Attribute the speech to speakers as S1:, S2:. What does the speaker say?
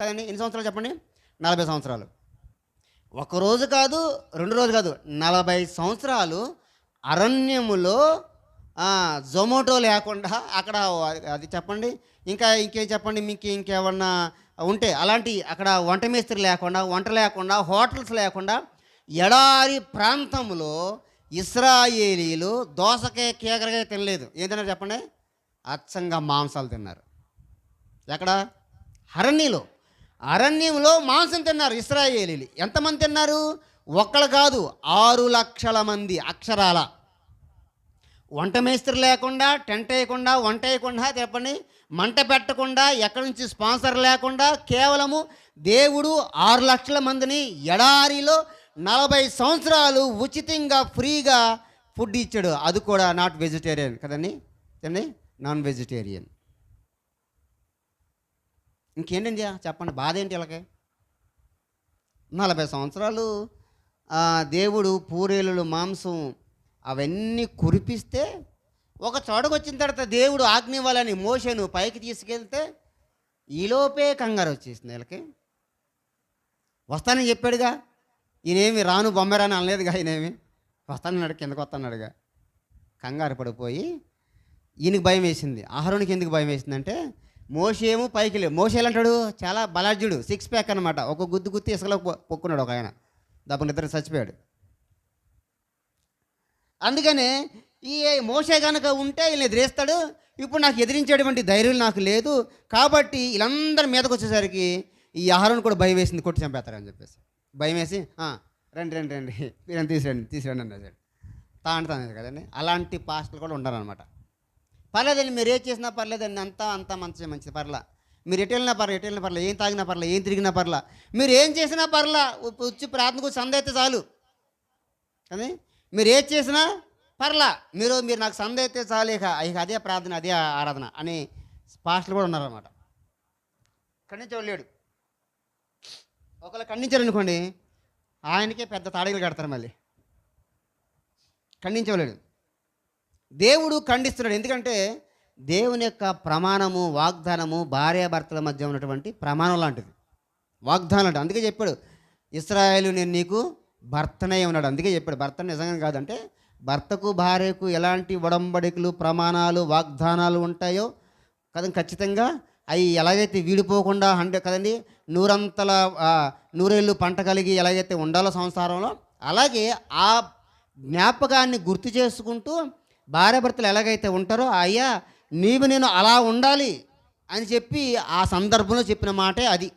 S1: కదండి ఎన్ని సంవత్సరాలు చెప్పండి? నలభై సంవత్సరాలు. ఒక రోజు కాదు రెండు రోజు కాదు నలభై సంవత్సరాలు అరణ్యములో జొమాటో లేకుండా అక్కడ అది చెప్పండి. ఇంకా ఇంకేం చెప్పండి? మీకు ఇంకేమన్నా ఉంటే అలాంటి అక్కడ వంట మేస్త్రి లేకుండా వంట లేకుండా హోటల్స్ లేకుండా ఎడారి ప్రాంతంలో ఇస్రాయేలీలు దోసకాయ కేకరకాయ తినలేదు. ఏం తిన్నారు చెప్పండి? అచ్చంగా మాంసాలు తిన్నారు. ఎక్కడ? హరణిలో అరణ్యంలో మాంసం తిన్నారు ఇస్రాయేలీలు. ఎంతమంది తిన్నారు? ఒక్కళ్ళు కాదు ఆరు లక్షల మంది అక్షరాల. వంట మేస్త్రి లేకుండా టెంట్ వేయకుండా వంట వేయకుండా చెప్పండి మంట పెట్టకుండా ఎక్కడి నుంచి స్పాన్సర్ లేకుండా కేవలము దేవుడు ఆరు లక్షల మందిని ఎడారిలో నలభై సంవత్సరాలు ఉచితంగా ఫ్రీగా ఫుడ్ ఇచ్చాడు. అది కూడా నాట్ వెజిటేరియన్ కదండి? కదండి నాన్ వెజిటేరియన్. ఇంకేంటండి చెప్పండి. బాధ ఏంటి వీళ్ళకి? నలభై సంవత్సరాలు దేవుడు పూరేలు మాంసం అవన్నీ కురిపిస్తే ఒక చోటకు వచ్చిన తర్వాత దేవుడు ఆజ్ఞ ఇవ్వాలని మోషను పైకి తీసుకెళ్తే ఈలోపే కంగారు వచ్చేసింది వీళ్ళకి. వస్తానని చెప్పాడుగా. ఈయనేమి రాను బొమ్మరాని అనలేదుగా ఈయనేమి. వస్తానన్నాడు కిందకు వస్తానన్నాడుగా కంగారు పడిపోయి ఈయనకి భయం వేసింది. ఆహారానికి ఎందుకు భయం వేసిందంటే మోసేమో పైకి లేవు. మోసే అంటాడు చాలా బలాఢ్యుడు సిక్స్ ప్యాక్ అనమాట ఒక గుద్దు గుత్తి ఇసుకలో పొక్కున్నాడు ఒక ఆయన. దప్పని ఇద్దరు చచ్చిపోయాడు. అందుకనే ఈ మోసే కనుక ఉంటే వీళ్ళని ఎదిరేస్తాడు. ఇప్పుడు నాకు ఎదిరించేటువంటి ధైర్యం నాకు లేదు. కాబట్టి వీళ్ళందరి మీదకి వచ్చేసరికి ఈ ఆహారం కూడా భయం వేసింది కొట్టి చంపేస్తారని చెప్పేసి. భయం వేసి రండి రండి రండి. వీళ్ళని తీసిరండి తీసిరండి అన్నాడు తాండుతాను కదండి. అలాంటి పాస్టర్లు కూడా ఉండాలన్నమాట. పర్లేదండి మీరు ఏం చేసినా పర్లేదండి అంతా అంతా మంచి మంచిది పర్లా. మీరు ఎటు వెళ్ళినా పర్లే ఎటు వెళ్ళినా పర్లే ఏం తాగినా పర్లే ఏం తిరిగినా పర్లా. మీరు ఏం చేసినా పర్లా వచ్చి ప్రార్థనకు సంద అయితే చాలు. కానీ మీరు ఏం చేసినా పర్లా. మీరు మీరు నాకు సంద అయితే చాలు ఇక ఇక అదే ప్రార్థన అదే ఆరాధన అని పాస్టర్లు కూడా ఉన్నారనమాట ఖండించేవాడు లేడు. ఒకళ్ళు ఖండించారు అనుకోండి ఆయనకే పెద్ద తాడగలు కడతారు మళ్ళీ. ఖండించవలేడు దేవుడు ఖండిస్తున్నాడు. ఎందుకంటే దేవుని యొక్క ప్రమాణము వాగ్దానము భార్యాభర్తల మధ్య ఉన్నటువంటి ప్రమాణం లాంటిది. వాగ్దానం లాంటిది. అందుకే చెప్పాడు ఇస్రాయేలు నేను నీకు భర్తనే ఉన్నాడు. అందుకే చెప్పాడు భర్త నిజంగా కాదంటే భర్తకు భార్యకు ఎలాంటి ఒడంబడికలు ప్రమాణాలు వాగ్దానాలు ఉంటాయో కదండి ఖచ్చితంగా అవి ఎలాగైతే వీడిపోకుండా అంటే కదండి నూరంతల నూరేళ్ళు పంట కలిగి ఎలాగైతే ఉండాలో సంసారంలో అలాగే ఆ జ్ఞాపకాన్ని గుర్తు చేసుకుంటూ భార్యాభర్తలు ఎలాగైతే ఉంటారో అయ్యా నీవు నేను అలా ఉండాలి అని చెప్పి ఆ సందర్భంలో చెప్పిన మాటే అది.